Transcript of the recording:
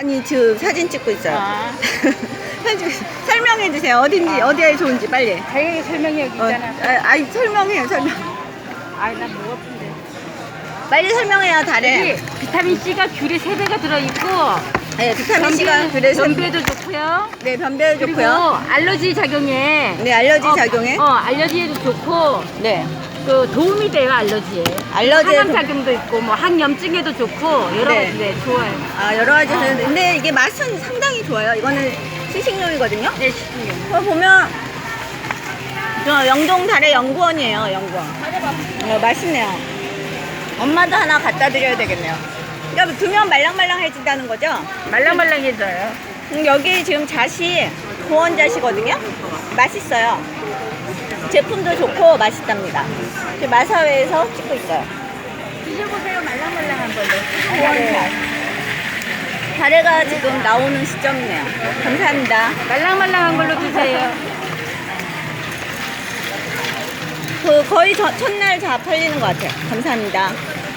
아니 지금 사진 찍고 있어요. 아, 사진 찍- 설명해 주세요. 어딘지 어디에 좋은지 빨리. 자기 설명이 여기 어, 있잖아. 아, 아니 설명해요 설명. 아이, 나 무겁은데. 빨리 설명해요 달에. 여기 비타민 C가 귤에 세 배가 들어있고, 네 비타민 C가 그래서 변비에도 좋고요. 네 변비에 그리고 좋고요. 알러지 작용에. 네 알러지 어, 작용에. 어, 알러지에도 좋고, 네그 도움이 돼요, 알러지에. 알러지에 항암 도- 작용도 있고, 뭐 항염증에도 좋고, 여러 네. 가지 네, 좋아요. 아 여러 가지 있는데 근데 이게 맛은 상당히 좋아요. 이거는 시식용이거든요. 네, 시중에. 어, 보면 저 영동 달의 연구원이에요 연구원. 어, 맛있네요. 엄마도 하나 갖다 드려야 되겠네요. 그러니까 두면 말랑말랑해진다는 거죠? 말랑말랑해져요. 음, 여기 지금 잣이 고원 잣이거든요. 맛있어요. 제품도 좋고 맛있답니다. 지금 마사회에서 찍고 있어요. 드셔보세요, 말랑말랑한 걸로. 고원잣. 가래가 지금 나오는 시점이네요. 감사합니다. 말랑말랑한 걸로 드세요. 그 거의 저- 첫날 다 팔리는 것 같아요. 감사합니다.